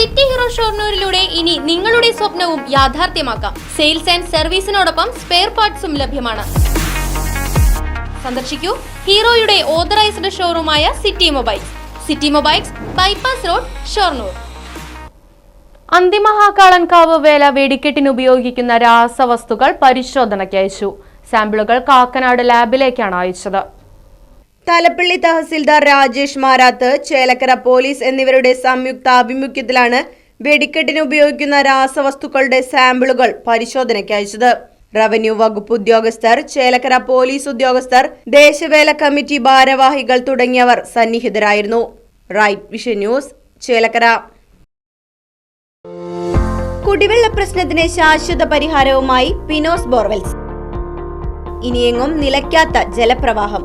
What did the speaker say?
City hero ഷോർണൂരിലൂടെ ഇനി നിങ്ങളുടെ സ്വപ്നവും യാഥാർത്ഥ്യമാക്കാം. സെയിൽസ് ആൻഡ് സർവീസിനോടൊപ്പം സ്പെയർ പാർട്സും ലഭ്യമാണ്. സന്ദർശിക്കൂ ഹീറോയുടെ authorised ഷോറൂമായ city mobiles. City mobiles bypass road Shoranur. Anthimahakalankavu വേല വെടിക്കെട്ടിന് ഉപയോഗിക്കുന്ന രാസവസ്തുക്കൾ പരിശോധനയ്ക്ക് അയച്ചു. സാമ്പിളുകൾ കാക്കനാട് ലാബിലേക്കാണ് അയച്ചത്. തലപ്പള്ളി തഹസിൽദാർ രാജേഷ് മാരാത്ത് ചേലക്കര പോലീസ് എന്നിവരുടെ സംയുക്ത ആഭിമുഖ്യത്തിലാണ് വെടിക്കെട്ടിന് ഉപയോഗിക്കുന്ന രാസവസ്തുക്കളുടെ സാമ്പിളുകൾ പരിശോധനയ്ക്ക് അയച്ചത്. റവന്യൂ വകുപ്പ് ഉദ്യോഗസ്ഥർ ചേലക്കര പോലീസ് ഉദ്യോഗസ്ഥർ ദേശവേല കമ്മിറ്റി ഭാരവാഹികൾ തുടങ്ങിയവർ സന്നിഹിതരായിരുന്നു. Right vision news Chelakkara. കുടിവെള്ള പ്രശ്നത്തിന് ശാശ്വത പരിഹാരവുമായി പിനോസ് ബോർവെൽസ്. ഇനിയെങ്ങും നിലയ്ക്കാത്ത ജലപ്രവാഹം.